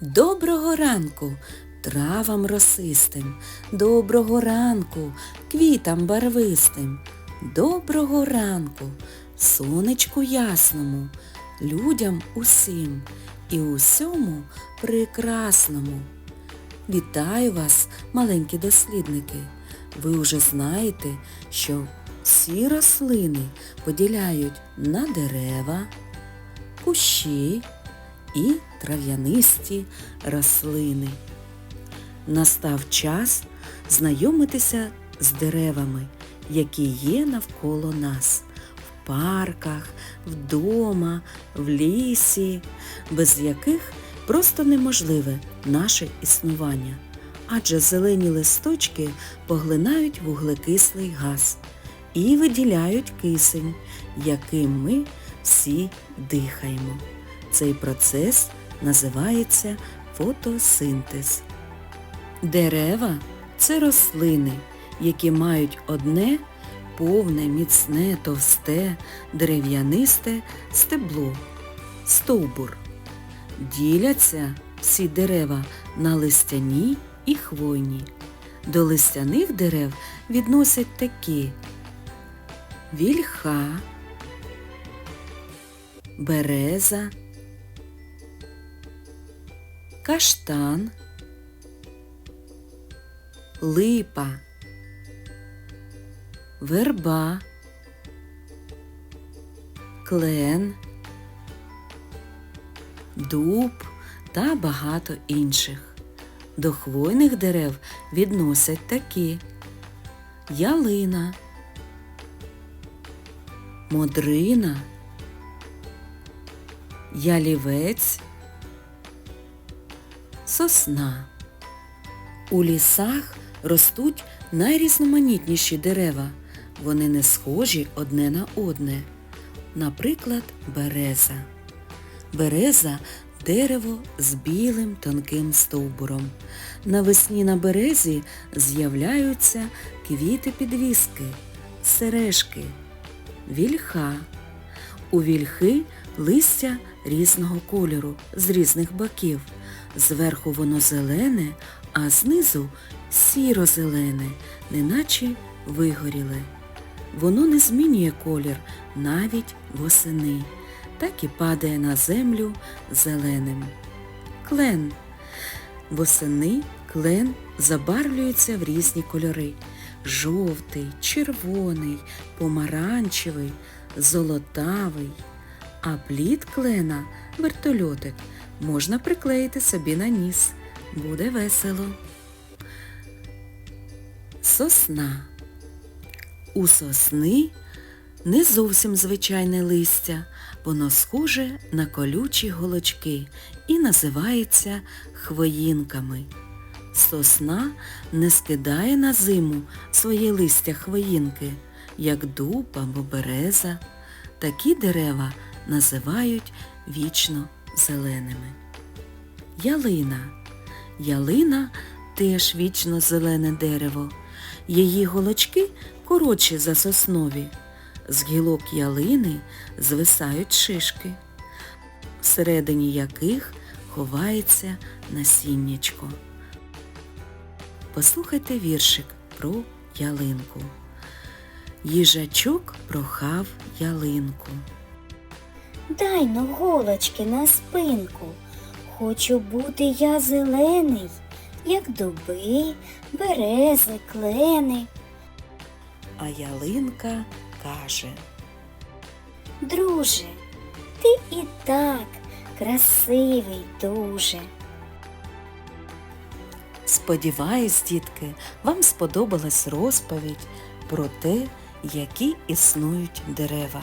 Доброго ранку травам росистим, доброго ранку квітам барвистим, доброго ранку сонечку ясному, людям усім і усьому прекрасному. Вітаю вас, маленькі дослідники! Ви вже знаєте, що всі рослини поділяють на дерева, кущі і трав'янисті рослини. Настав час знайомитися з деревами, які є навколо нас, в парках, вдома, в лісі, без яких просто неможливе наше існування. Адже зелені листочки поглинають вуглекислий газ і виділяють кисень, яким ми всі дихаємо. Цей процес називається фотосинтез. Дерева це рослини, які мають одне повне, міцне, товсте, дерев'янисте стебло, стовбур. Діляться всі дерева на листяні і хвойні. До листяних дерев відносять такі вільха, береза, каштан, липа, верба, клен, дуб та багато інших. До хвойних дерев відносять такі ялина, модрина, ялівець, сосна. У лісах ростуть найрізноманітніші дерева. Вони не схожі одне на одне. Наприклад, береза. Береза дерево з білим тонким стовбуром. Навесні на березі з'являються квіти підвіски, сережки, вільха. У вільхи листя різного кольору з різних боків. Зверху воно зелене, а знизу сіро-зелене, неначе вигоріле. Воно не змінює колір навіть восени, так і падає на землю зеленим. Клен. Восени клен забарвлюється в різні кольори. Жовтий, червоний, помаранчевий, золотавий. А плід клена вертольотик можна приклеїти собі на ніс. Буде весело. Сосна. У сосни не зовсім звичайне листя, воно схоже на колючі голочки і називається хвоїнками. Сосна не скидає на зиму своє листя хвоїнки, як дуб або береза. Такі дерева називають вічно зеленими. Ялина. Ялина теж вічно зелене дерево. Її голочки коротші за соснові. З гілок ялини звисають шишки, всередині яких ховається насіннячко. Послухайте віршик про ялинку. Їжачок прохав ялинку. Дай но голочки на спинку. Хочу бути я зелений, як дуби, берези, клени. А ялинка каже. Друже, ти і так красивий дуже. Сподіваюсь, дітки, вам сподобалась розповідь про те, які існують дерева.